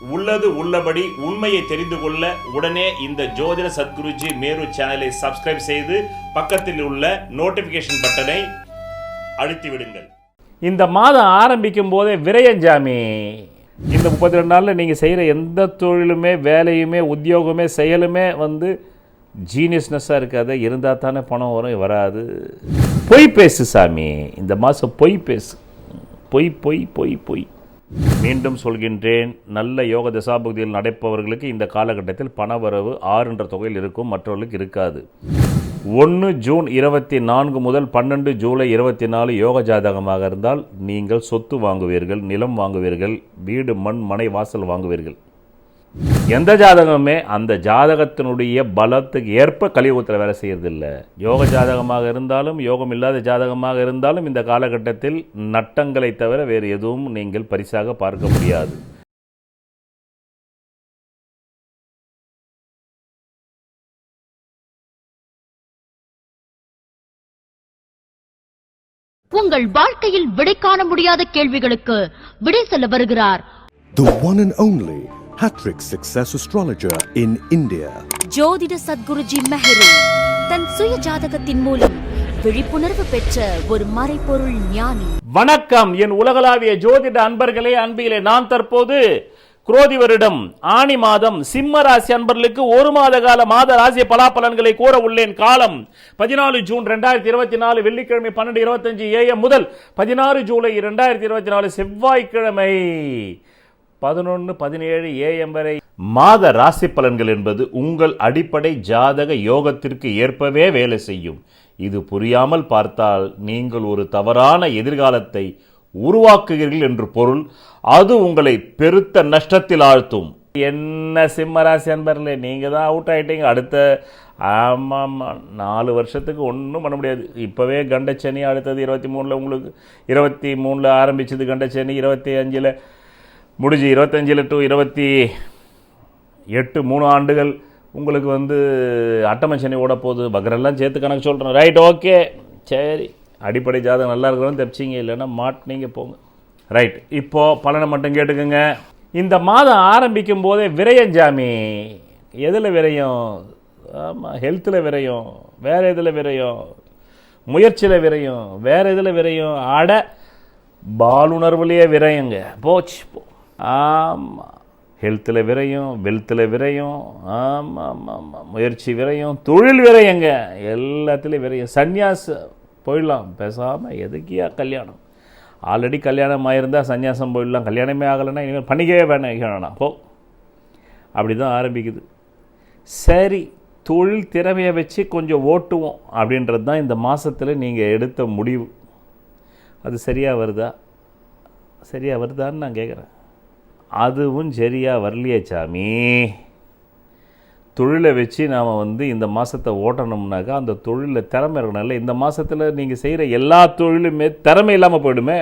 உள்ளது உள்ளபடி உண்மையை தெரிந்து கொள்ள உடனே இந்த ஜோதிட சத்குருஜி மேரு சேனலை சப்ஸ்கிரைப் செய்து பக்கத்தில் உள்ள நோட்டிபிகேஷன் பட்டனை அழுத்தி விடுங்கள். இந்த மாதம் ஆரம்பிக்கும் போதே விரயஞ்சாமி இந்த முப்பத்தி ரெண்டு நாளில் நீங்கள் செய்கிற எந்த தொழிலுமே வேலையுமே உத்தியோகமே செயலுமே வந்து ஜீனியஸ்னஸ்ஸாக இருக்காது. இருந்தால் தானே பணம் வரும் வராது. பொய் பேசு சாமி. இந்த மாதம் பொய் பேசு. பொய் பொய் பொய் பொய். மீண்டும் சொல்கின்றேன் நல்ல யோக தசாபகுதியில் நடைப்பவர்களுக்கு இந்த காலகட்டத்தில் பணவரவு ஆறு என்ற தொகையில் இருக்கும் மற்றவர்களுக்கு இருக்காது. ஒன்று ஜூன் இருபத்தி நான்கு முதல் பன்னெண்டு ஜூலை இருபத்தி நாலு யோக ஜாதகமாக இருந்தால் நீங்கள் சொத்து வாங்குவீர்கள் நிலம் வாங்குவீர்கள் வீடு மண் மனை வாசல் வாங்குவீர்கள். எந்த ஜாதகமே அந்த ஜாதகத்தினுடைய பலத்துக்கு ஏற்ப கலியுகத்தில் வேலை செய்யறதில்ல. யோக ஜாதகமாக இருந்தாலும் யோகம் இல்லாத ஜாதகமாக இருந்தாலும் இந்த காலகட்டத்தில் நட்டங்களை தவிர வேறு எதுவும் நீங்கள் பரிசாக பார்க்க முடியாது. உங்கள் வாழ்க்கையில் விடை காண முடியாத கேள்விகளுக்கு விடை சொல்ல வருகிறார். The one and only Hattrick Success Astrologer in India. ஜோதிட சத்குருஜி மெஹரு தன் சுய ஜாதகத்தின் மூலம் விழிப்புணர்வு பெற்ற ஒரு மறைபொருள் ஞானி. வணக்கம். என் உலகளாவிய ஜோதிட அன்பர்களே அன்பிகளே நான் தற்போது குரோதி வருடம் ஆணி மாதம் சிம்ம ராசி அன்பர்களுக்கு ஒரு மாத கால மாத ராசி பலாபலன்களை கூற உள்ளேன். காலம் பதினாலு ஜூன் ரெண்டாயிரத்தி இருபத்தி நாலு வெள்ளிக்கிழமை பன்னெண்டு இருபத்தஞ்சு ஏஎம் முதல் பதினாறு ஜூலை ரெண்டாயிரத்தி இருபத்தி நாலு செவ்வாய்க்கிழமை. பதினொன்று பதினேழு ஏஎம் வரை. மாத ராசி பலன்கள் என்பது உங்கள் அடிப்படை ஜாதக யோகத்திற்கு ஏற்பவே வேலை செய்யும். இது புரியாமல் பார்த்தால் நீங்கள் ஒரு தவறான எதிர்காலத்தை உருவாக்குகிறீர்கள் என்று பொருள். அது உங்களை பெருத்த நஷ்டத்தில் ஆழ்த்தும். என்ன சிம்மராசி அன்பர்களே நீங்கள் தான் அவுட் ஆயிட்டீங்க. அடுத்த ஆமாம் ஆமாம் நாலு வருஷத்துக்கு ஒன்றும் பண்ண முடியாது. இப்போவே கண்டச்சனி அடுத்தது இருபத்தி மூணில் உங்களுக்கு இருபத்தி மூணில் ஆரம்பிச்சது கண்டச்சனி இருபத்தி அஞ்சில் முடிஞ்சு இருபத்தஞ்சில் டு இருபத்தி எட்டு மூணு ஆண்டுகள் உங்களுக்கு வந்து அட்டமச்சனி ஓட போகுது. பக்ரெல்லாம் சேர்த்து கணக்கு சொல்கிறேன் ரைட் ஓகே சரி. அடிப்படை ஜாதகம் நல்லா இருக்கிறோம் தப்பிச்சிங்க இல்லைன்னா மாட்டினீங்க போங்க. ரைட் இப்போது பலனை மட்டும் கேட்டுக்கோங்க. இந்த மாதம் ஆரம்பிக்கும் போதே விரயஞ்சாமி எதில் விரையும்? ஆமாம் ஹெல்த்தில் விரையும். வேறு எதில் விரையும்? முயற்சியில் விரையும். வேறு இதில் விரையும்? அட பாலுணர்வுலேயே விரையுங்க. போச்சு போ. ஆமாம் ஹெல்த்தில் விரையும் வெல்த்தில் விரையும் ஆமாம் ஆமாம் ஆமாம் முயற்சி விரையும் தொழில் விரையங்க. எல்லாத்துலேயும் விரையும். சந்நியாச போயிடலாம். பேசாமல் எதுக்கியா கல்யாணம்? ஆல்ரெடி கல்யாணம் ஆயிருந்தால் சந்நியாசம் போயிடலாம். கல்யாணமே ஆகலைன்னா இனிமேல் பண்ணிக்கவே வேணாம். வேணாம். போ. அப்படி தான் ஆரம்பிக்குது. சரி தொழில் திறமையை வச்சு கொஞ்சம் ஓட்டுவோம் அப்படின்றது தான் இந்த மாதத்தில் நீங்கள் எடுத்த முடிவு. அது சரியாக வருதா? சரியாக வருதான்னு நான் கேட்குறேன் அதுவும் சரியாக வரலையே சாமி. தொழிலை வச்சு நாம் வந்து இந்த மாதத்தை ஓட்டணும்னாக்கா அந்த தொழிலில் திறமை இருக்கணும்ல இந்த மாதத்தில் நீங்கள் செய்கிற எல்லா தொழிலுமே திறமை இல்லாமல் போயிடுமே.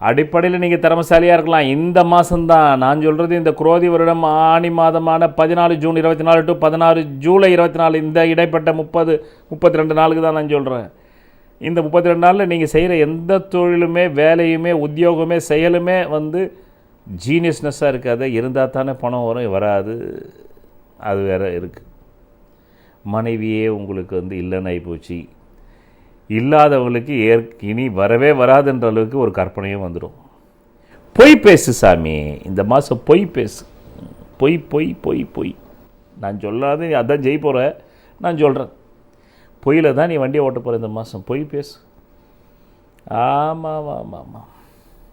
அடிப்படையில் நீங்கள் திறமசாலியாக இருக்கலாம். இந்த மாதம்தான் நான் சொல்கிறது இந்த குரோதி வருடம் ஆணி மாதமான பதினாலு ஜூன் இருபத்தி நாலு டு பதினாறு ஜூலை இருபத்தி நாலு இந்த இடைப்பட்ட முப்பது முப்பத்தி ரெண்டு நாளுக்கு தான் நான் சொல்கிறேன் இந்த முப்பத்தி ரெண்டு நாளில் நீங்கள் செய்கிற எந்த தொழிலுமே வேலையுமே உத்தியோகமே செயலுமே வந்து ஜீனியஸ்னஸ்ஸாக இருக்காது இருந்தால் தானே பணம் வரும் வராது. அது வேறு இருக்குது மனைவியே உங்களுக்கு வந்து இல்லைன்னு ஆகிப்போச்சு இல்லாதவங்களுக்கு ஏற் இனி வரவே வராதுன்ற அளவுக்கு ஒரு கற்பனையும் வந்துடும் பொய் பேசு சாமி. இந்த மாதம் பொய் பேசு. பொய் பொய் பொய் பொய். நான் சொல்லாத அதான் ஜெய் போகிற நான் சொல்கிறேன் பொய்யில் தான் நீ வண்டியை ஓட்ட போகிற இந்த மாதம் பொய் பேசு. ஆமாம் ஆமாம் ஆமாம் ஆமாம்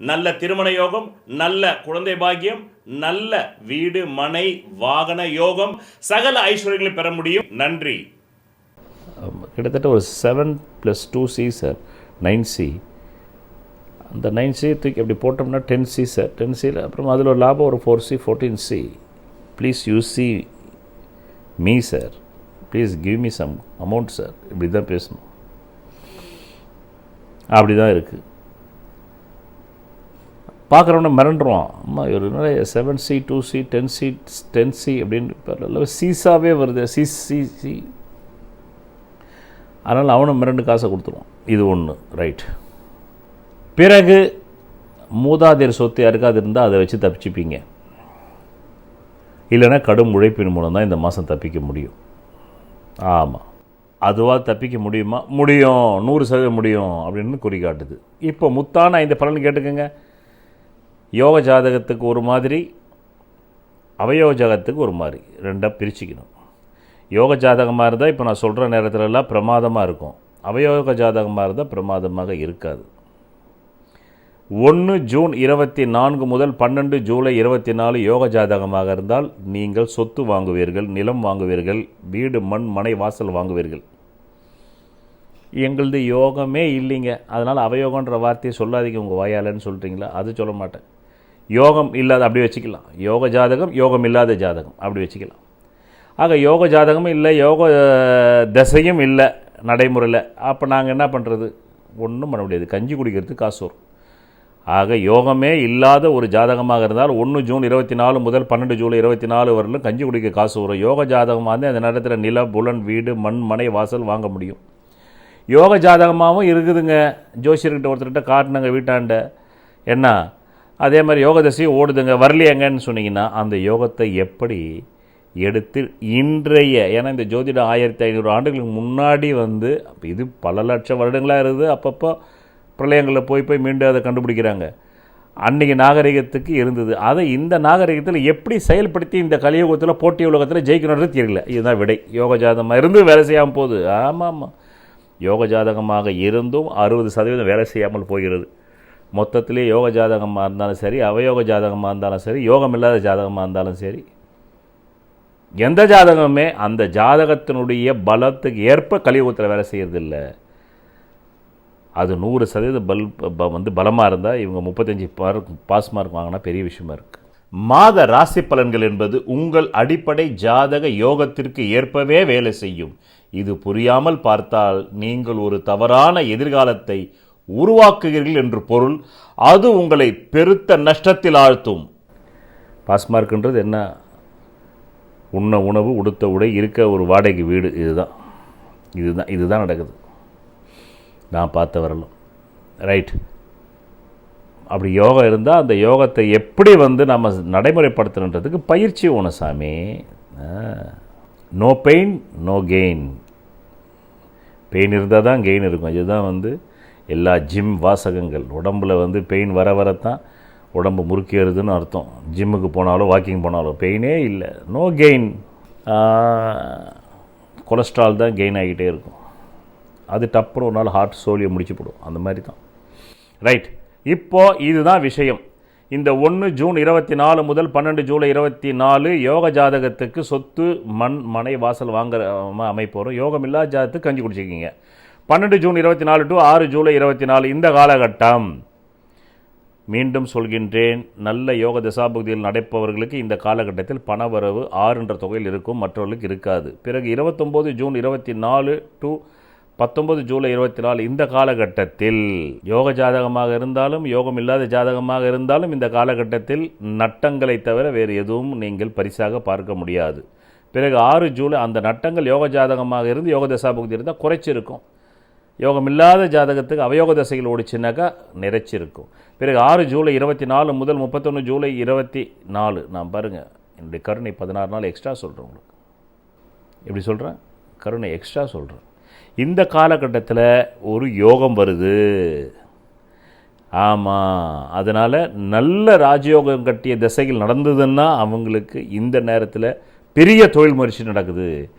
நல்ல திருமண யோகம் நல்ல குழந்தை பாக்கியம் நல்ல வீடு மனை வாகன யோகம் சகல ஐஸ்வர்யங்களை பெற முடியும். நன்றி. கிட்டத்தட்ட ஒரு seven plus two C sir nine C அந்த நைன் சி தூக்கி அப்படி போட்டோம்னா டென் சி சார் டென் சியில் அப்புறம் அதில் ஒரு லாபம் ஒரு four C fourteen C please you see me sir please give me some amount sir இப்படி தான் பேசணும். அப்படி தான் இருக்குது பார்க்குறவன மிரண்டுருவான். அம்மா ஒரு நிறைய seven C two C ten C ten C அப்படின்னு சீசாவே வருது. C C C. அதனால் அவனும் மிரண்டு காசை கொடுத்துருவான். இது ஒன்று ரைட் பிறகு மூதாதையர் சொத்து யாருக்காவது இருந்தால் அதை வச்சு தப்பிச்சுப்பீங்க. இல்லைன்னா கடும் உழைப்பின் மூலம் தான் இந்த மாதம் தப்பிக்க முடியும். ஆமாம் அதுவாக தப்பிக்க முடியுமா? முடியும். நூறு சதவீதம் முடியும் அப்படின்னு குறிகாட்டுது இப்போ முத்தான இந்த பலன் கேட்டுக்கோங்க. யோக ஜாதகத்துக்கு ஒரு மாதிரி அவயோக ஜாதகத்துக்கு ஒரு மாதிரி ரெண்டாக பிரிச்சுக்கணும். யோக ஜாதகமாக இருந்தால் இப்போ நான் சொல்கிற நேரத்துலலாம் பிரமாதமாக இருக்கும். அவயோக ஜாதகமாக இருந்தால் பிரமாதமாக இருக்காது. ஒன்று ஜூன் இருபத்தி நான்கு முதல் பன்னெண்டு ஜூலை இருபத்தி நாலு யோக ஜாதகமாக இருந்தால் நீங்கள் சொத்து வாங்குவீர்கள் நிலம் வாங்குவீர்கள் வீடு மண் மனை வாசல் வாங்குவீர்கள். எங்களது யோகமே இல்லைங்க. அதனால் அவயோகன்ற வார்த்தையை சொல்லாதீங்க உங்கள் வாயாலன்னு சொல்கிறீங்களா அது சொல்ல மாட்டேன். யோகம் இல்லாத அப்படி வச்சுக்கலாம். யோக ஜாதகம் யோகம் இல்லாத ஜாதகம் அப்படி வச்சுக்கலாம். ஆக யோக ஜாதகமும் இல்லை யோக திசையும் தசையும் இல்லை நடைமுறையில். அப்போ நாங்கள் என்ன பண்ணுறது ஒன்றும் பண்ண முடியாது. கஞ்சி குடிக்கிறதுக்கு காசு வரும். ஆக யோகமே இல்லாத ஒரு ஜாதகமாக இருந்தால் ஒன்று ஜூன் இருபத்தி நாலு முதல் பன்னெண்டு ஜூலை இருபத்தி நாலு வரலும் கஞ்சி குடிக்க காசு வரும். யோக ஜாதகமாக இருந்தால் அந்த நேரத்தில் நில புலன் வீடு மண் மனை வாசல் வாங்க முடியும். யோக ஜாதகமாகவும் இருக்குதுங்க. ஜோசியர்கிட்ட ஒருத்தர்கிட்ட காட்டினங்க வீட்டாண்ட. என்ன? அதே மாதிரி யோக தசையும் ஓடுதுங்க வரலையங்கன்னு சொன்னீங்கன்னா அந்த யோகத்தை எப்படி எடுத்து இன்றைய ஏன்னா இந்த ஜோதிடம் ஆயிரத்தி ஐநூறு ஆண்டுகளுக்கு முன்னாடி வந்து இது பல லட்சம் வருடங்களாக இருக்குது அப்பப்போ பிரளயங்களில் போய் போய் மீண்டும் அதை கண்டுபிடிக்கிறாங்க. அன்றைக்கி நாகரிகத்துக்கு இருந்தது. அதை இந்த நாகரிகத்தில் எப்படி செயல்படுத்தி இந்த கலியுகத்தில் போட்டி உலகத்தில் ஜெயிக்கணுன்றது தெரியல. இதுதான் விடை. யோக ஜாதகமாக இருந்து வேலை செய்யாமல் போகுது. ஆமாம் ஆமாம். யோக ஜாதகமாக இருந்தும் அறுபது சதவீதம் வேலை செய்யாமல் போகிறது. மொத்தத்திலே யோக ஜாதகமாக இருந்தாலும் சரி அவயோக ஜாதகமாக இருந்தாலும் சரி யோகம் இல்லாத ஜாதகமாக இருந்தாலும் சரி எந்த ஜாதகமே அந்த ஜாதகத்தினுடைய பலத்துக்கு ஏற்ப கலியுகத்தில் வேலை செய்கிறதில்ல அது நூறு சதவீத பல் ப- வந்து பலமாக இருந்தால் இவங்க முப்பத்தஞ்சு மார்க் பாஸ் மார்க் வாங்கினா பெரிய விஷயமா இருக்குது மாத ராசி பலன்கள் என்பது உங்கள் அடிப்படை ஜாதக யோகத்திற்கு ஏற்பவே வேலை செய்யும். இது புரியாமல் பார்த்தால் நீங்கள் ஒரு தவறான எதிர்காலத்தை உருவாக்குகிறீர்கள் என்று பொருள் அது உங்களை பெருத்த நஷ்டத்தில் ஆழ்த்தும். பாஸ்மார்க்ன்றது என்ன? உண்ண உணவு உடுத்த உடை இருக்க ஒரு வாடகை வீடு இதுதான். இதுதான் இதுதான் நடக்குது. நான் பார்த்த வரலும். ரைட் அப்படி யோகா இருந்தால் அந்த யோகத்தை எப்படி வந்து நம்ம நடைமுறைப்படுத்தணுன்றதுக்கு பயிற்சி ஒன்று சாமி. No pain no gain pain இருந்தால் தான் கெயின் இருக்கும். இதுதான் வந்து எல்லா ஜிம் வாசகங்கள். உடம்புல வந்து பெயின் வர வரத்தான் உடம்பு முறுக்கேறுதுன்னு அர்த்தம். ஜிம்முக்கு போனாலும் வாக்கிங் போனாலும் பெயினே இல்லை. நோ கெயின் கொலஸ்ட்ரால் தான் கெயின் ஆகிட்டே இருக்கும். அது டப்புனு ஒரு நாள் ஹார்ட் சோலியை முடிச்சு போடும். அந்த மாதிரி தான் ரைட் இப்போ இதுதான் விஷயம். இந்த ஒன்று ஜூன் இருபத்தி நாலு முதல் பன்னெண்டு ஜூலை இருபத்தி நாலு யோக ஜாதகத்துக்கு சொத்து மண் மனை வாசல் வாங்குற அஹ், அமைப்பு வரும் யோகம் இல்லாத ஜாதகத்துக்கு கஞ்சி குடிச்சிக்கிங்க பன்னெண்டு ஜூன் இருபத்தி நாலு டு ஆறு ஜூலை இருபத்தி நாலு இந்த காலகட்டம். மீண்டும் சொல்கின்றேன் நல்ல யோக தசாபகுதியில் நடப்பவர்களுக்கு இந்த காலகட்டத்தில் பணவரவு ஆறு என்ற தொகையில் இருக்கும் மற்றவர்களுக்கு இருக்காது. பிறகு இருபத்தொம்போது ஜூன் இருபத்தி நாலு டு பத்தொன்பது ஜூலை இருபத்தி நாலு இந்த காலகட்டத்தில் யோக ஜாதகமாக இருந்தாலும் யோகம் இல்லாத ஜாதகமாக இருந்தாலும் இந்த காலகட்டத்தில் நட்டங்களை தவிர வேறு எதுவும் நீங்கள் பரிசாக பார்க்க முடியாது. பிறகு ஆறு ஜூலை அந்த நட்டங்கள் யோக ஜாதகமாக இருந்து யோக தசாபகுதி இருந்தால் குறைச்சிருக்கும். யோகம் இல்லாத ஜாதகத்துக்கு அவயோக தசைகள் ஓடிச்சுனாக்கா நிறைச்சிருக்கும். பிறகு ஆறு ஜூலை இருபத்தி நாலு முதல் முப்பத்தொன்று ஜூலை இருபத்தி நாலு. நான் பாருங்கள் என்னுடைய கருணை பதினாறு நாள் எக்ஸ்ட்ரா சொல்கிறேன் உங்களுக்கு. எப்படி சொல்கிறேன் கருணை எக்ஸ்ட்ரா சொல்கிறேன் இந்த காலகட்டத்தில் ஒரு யோகம் வருது. ஆமாம் அதனால் நல்ல ராஜயோகம் கட்டிய திசைகள் நடந்ததுன்னா அவங்களுக்கு இந்த நேரத்தில் பெரிய தொழில் முயற்சி நடக்குது.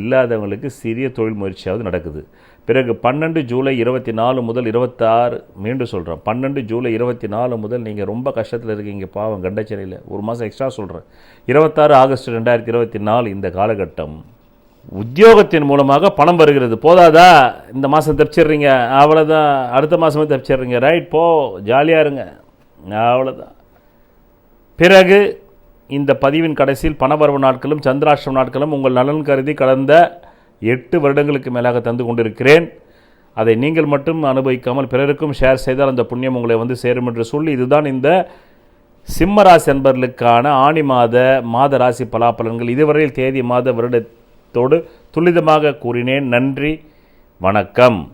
இல்லாதவங்களுக்கு சிறிய தொழில் முயற்சியாவது நடக்குது. பிறகு பன்னெண்டு ஜூலை இருபத்தி நாலு முதல் இருபத்தாறு மீண்டும் சொல்கிறேன் பன்னெண்டு ஜூலை இருபத்தி நாலு முதல் நீங்கள் ரொம்ப கஷ்டத்தில் இருக்கீங்க பாவம் கண்டச்சேரியில் ஒரு மாதம் எக்ஸ்ட்ரா சொல்கிறேன் இருபத்தாறு ஆகஸ்ட் ரெண்டாயிரத்தி இருபத்தி நாலு இந்த காலகட்டம் உத்தியோகத்தின் மூலமாக பணம் வருகிறது. போதாதா? இந்த மாதம் தப்பிச்சிடுறீங்க. அவ்வளோதான் அடுத்த மாதமே தப்பிச்சிடுறீங்க. ரைட் போ. ஜாலியாக இருங்க. அவ்வளோதான் பிறகு இந்த பதிவின் கடைசியில் பணவரவு நாட்களும் சந்திராஷ்டிரம் நாட்களும் உங்கள் நலன் கருதி கடந்த எட்டு வருடங்களுக்கு மேலாக தந்து கொண்டிருக்கிறேன். அதை நீங்கள் மட்டும் அனுபவிக்காமல் பிறருக்கும் ஷேர் செய்தால் அந்த புண்ணியம் உங்களை வந்து சேரும் என்று சொல்லி இதுதான் இந்த சிம்மராசி என்பர்களுக்கான அன்பர்களுக்கான ஆணி மாத மாத ராசி பலாபலன்கள். இதுவரையில் தேதி மாத வருடத்தோடு துல்லிதமாக கூறினேன். நன்றி. வணக்கம்.